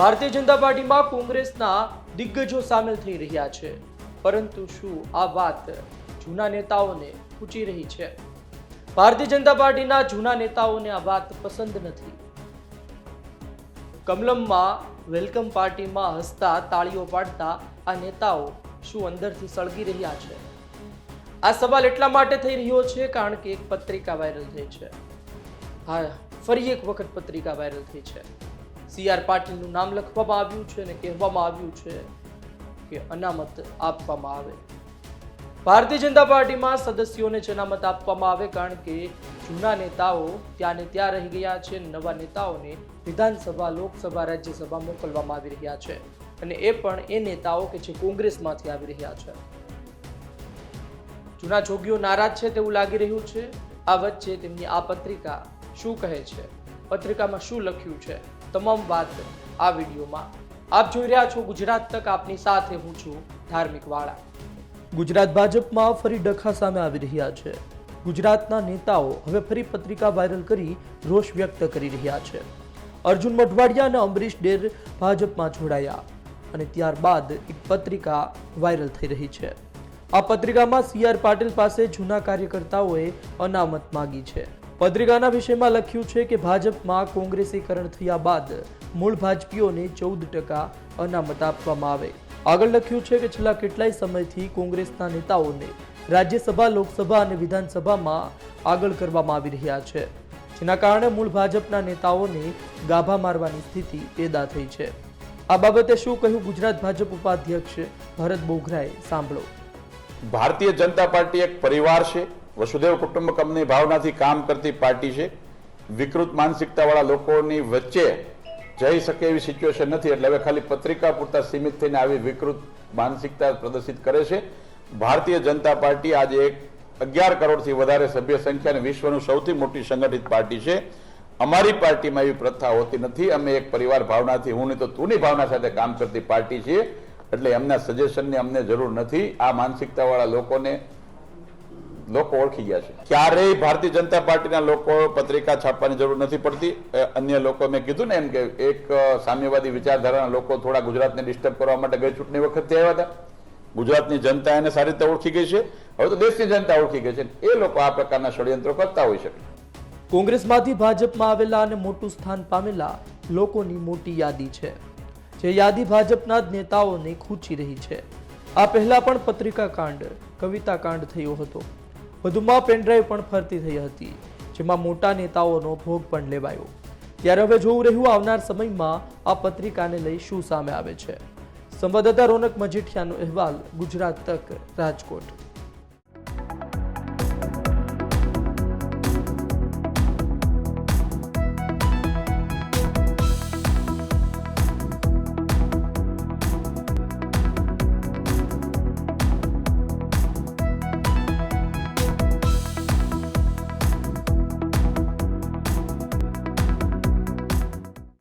ભારતીય જનતા પાર્ટીમાં કોંગ્રેસના દિગ્ગજો સામેલ થઈ રહ્યા છે. પરંતુ શું આ વાત જૂના નેતાઓને પૂછી રહી છે? ભારતીય જનતા પાર્ટીના જૂના નેતાઓને આ વાત પસંદ નથી. કમલમમાં વેલકમ પાર્ટીમાં હસતા, તાળીઓ પાડતા આ નેતાઓ શું અંદરથી સળગી રહ્યા છે? આ સવાલ એટલા માટે થઈ રહ્યો છે કારણ કે એક પત્રિકા વાયરલ થઈ છે. હા, ફરી એક વખત પત્રિકા વાયરલ થઈ છે. સી આર પાટીલનું નામ લખવામાં આવ્યું છે અને કહેવામાં આવ્યું છે કે અનામત આપવામાં આવે. ભારતીય જનતા પાર્ટીમાં સદસ્યોને જનામત આપવામાં આવે કારણ કે જૂના નેતાઓ ત્યાં ને ત્યાં રહી ગયા છે નવા નેતાઓને વિધાનસભા, લોકસભા, રાજ્યસભા મોકલવામાં આવી રહ્યા છે. અને એ પણ એ નેતાઓ કે જે કોંગ્રેસમાંથી આવી રહ્યા છે. જૂના જોગીઓ નારાજ છે તેવું લાગી રહ્યું છે. આ વચ્ચે તેમની આ પત્રિકા શું કહે છે? પત્રિકામાં શું લખ્યું છે? તમામ વાત આ વિડીયોમાં. આપ જોઈ રહ્યા છો ગુજરાત તક, આપની સાથે હું છું ધાર્મિક વાળા. ગુજરાત ભાજપમાં ફરી ડખા સામે આવી રહ્યા છે. ગુજરાતના નેતાઓ હવે ફરી પત્રિકા વાયરલ કરી રોષ વ્યક્ત કરી રહ્યા છે. અર્જુન મઢવાડિયા અને અમરીશ ડેર ભાજપમાં જોડાયા અને ત્યારબાદ એક પત્રિકા વાયરલ થઈ રહી છે. આ પત્રિકામાં સી આર પાટીલ પાસે જૂના કાર્યકર્તાઓએ અનામત માંગી છે. પત્રિકાના વિષયમાં લખ્યું છે કે ભાજપમાં કોંગ્રેસીકરણ થયા બાદ મૂળ ભાજપીઓને ચૌદ ટકા અનામત આપવામાં આવે. આગળ લખ્યું છે કે છેલ્લા કેટલાય સમયથી કોંગ્રેસના નેતાઓને રાજ્યસભા, લોકસભા અને વિધાનસભામાં આગળ કરવામાં આવી રહ્યા છે. જેના કારણે મૂળ ભાજપના નેતાઓને ગાભા મારવાની સ્થિતિ પેદા થઈ છે. આ બાબતે શું કહ્યું ગુજરાત ભાજપ ઉપાધ્યક્ષ ભરત બોઘરાએ સાંભળો. ભારતીય જનતા પાર્ટી એક પરિવાર છે. વસુદેવ કુટુંબકમની ભાવનાથી કામ કરતી પાર્ટી છે. વિકૃત માનસિકતાવાળા લોકોની વચ્ચે જઈ શકે એવી સિચ્યુએશન નથી. એટલે હવે ખાલી પત્રિકા પૂરતા સીમિત થઈને આવી વિકૃત માનસિકતા પ્રદર્શિત કરે છે. ભારતીય જનતા પાર્ટી આજે એક અગિયાર કરોડથી વધારે સભ્ય સંખ્યા અને વિશ્વનું સૌથી મોટી સંગઠિત પાર્ટી છે. અમારી પાર્ટીમાં એવી પ્રથા હોતી નથી. અમે એક પરિવાર ભાવનાથી, હું નહીં તો તુંની ભાવના સાથે કામ કરતી પાર્ટી છીએ. એટલે એમના સજેશનની અમને જરૂર નથી. આ માનસિકતાવાળા લોકોને લોકો ઓળખી ગયા છે. ક્યારેય ભારતીય જનતા પાર્ટીના લોકો પત્રિકા છાપવાની જરૂર નથી પડતી. અન્ય લોકો મેં કીધું ને એમ કે એક સામ્યવાદી વિચારધારાના લોકો થોડા ગુજરાતને ડિસ્ટર્બ કરવા માટે ગઈ ચૂંટણી વખતે આવ્યા હતા. ગુજરાતની જનતા એને સારી રીતે ઓળખી ગઈ છે. હવે તો દેશની જનતા ઓળખી ગઈ છે. એ લોકો આ પ્રકારના ષડયંત્રો કરતા હોઈ શકે કોંગ્રેસમાંથી ભાજપમાં આવેલા અને મોટું સ્થાન પામેલા લોકોની મોટી યાદી છે. જે યાદી ભાજપના જ નેતાઓને ખૂંચી રહી છે. આ પહેલા પણ પત્રિકા કાંડ કવિતા કાંડ થયો હતો. વધુમાં પેનડ્રાઈવ પણ ફરતી થઈ હતી, જેમાં મોટા નેતાઓનો ભોગ પણ લેવાયો. ત્યારે હવે જોવું રહ્યું આવનાર સમયમાં આ પત્રિકાને લઈ શું સામે આવે છે. સંવાદદાતા રોનક મજીઠિયાનો અહેવાલ ગુજરાત તક રાજકોટ.